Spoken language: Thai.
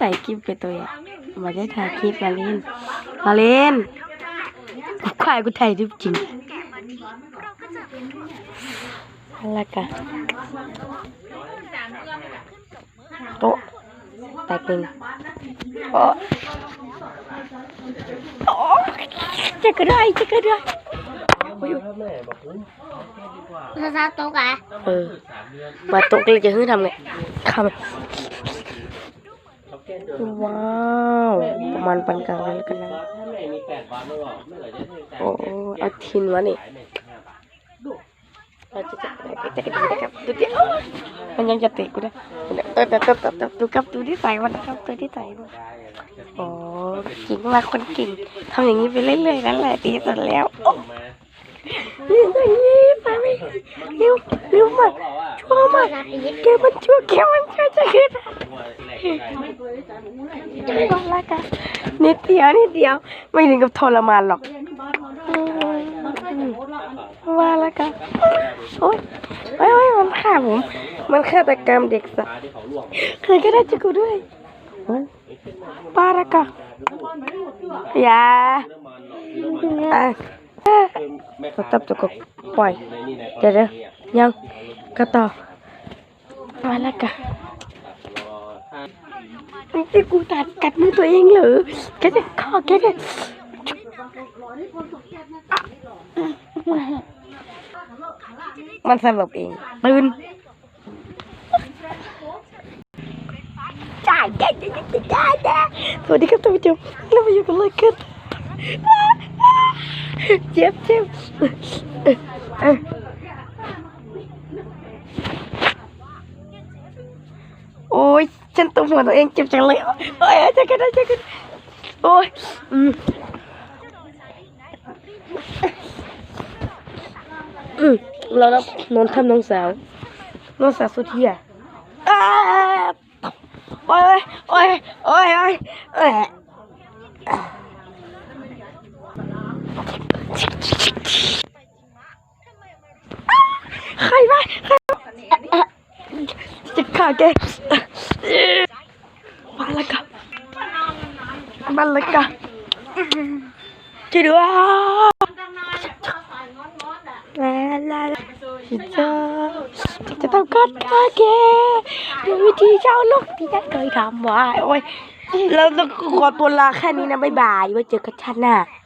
ถ่ายคลิปไปตัวอะมาได้ถ่ายคลิปมาเล่นมาเล่นกูควายกูถ่ายรูปจริงอะไรกันโต๊ะแตกหนึ่งโอ้โอ้จะกระได้จะกระได้ โอ้ยซาซาโตกะเออมาโต๊ะเลยจะขึ้นทำไงทำไงว้าวประมาณปานกลางเลยแล้วกันนะถ้าแม่มีแปดวันแล้วหรอเมื่อไหร่จะให้แต่โอ้เอาทินวะนี่ขายแม่สิบห้าบาทเราจะจะได้จะได้ได้ครับดูดิมันยังจะเตะกูได้เออเตะเตะเตะดูครับดูที่ใส่มันครับดูที่ใส่มันโอ้เก่งมากคนเก่งทำอย่างนี้ไปเรื่อยๆนั่นแหละดีสุดแล้ว โอ้มายอย่างนี้ไปไม่เร็วเร็วมาชั่วมากแกมันชั่วแกมันชั่วจะขึ้นตัวแหลกได้ก็ละกันนิดเดียวนิดเดียวไม่ถึงกับทรมานหรอกว่าแล้วกันโอ๊ยโอ๊ยโอ๊ยมันฆ่าผม มันฆาตกรรมเด็กสัตว์ตาที่เขาลวกเคยก็ได้จะกูด้วยโอ๊ยปาละกะอย่า กน้ำมันอะคือแม่สตับจะกบปล่อยเดี๋ยวเดี๋ยวยังก็ต่อมาและกะรอถ้านี่ที่กูตัดกัดมือตัวเองเหรอแกจะข้อแกจะมันสลบเองตื่นจ้าจ้าจ้าจ้าจ้าจ้าสวัสดีครับท่านผู้ชมเรามาอยู่กันเลยกัน เจ็บเจ็บโอ้ยฉันตุ้มหัวตัวเองเจ็บจังเลยโอ้ยจะกันจะกันโอ้ยอืมอืมเราต้องนอนทำน้องสาวน้องสาวสุดที่อ้าโอ้ยโอ้ยโอ้ยโอ้ยโอ้ย ใครวะใครวะจะฆ่าแกมาแล้วกันมาแล้วกันช่วยด้วยลาลาลาจะจะต้องกัดฆ่าแกด้วยวิธีเจ้าลูกที่ฉันเคยทำไว้โอ้ยเราต้องขอตัวลาแค่นี้นะบ๊ายบายไว้เจอกันชาติหน้า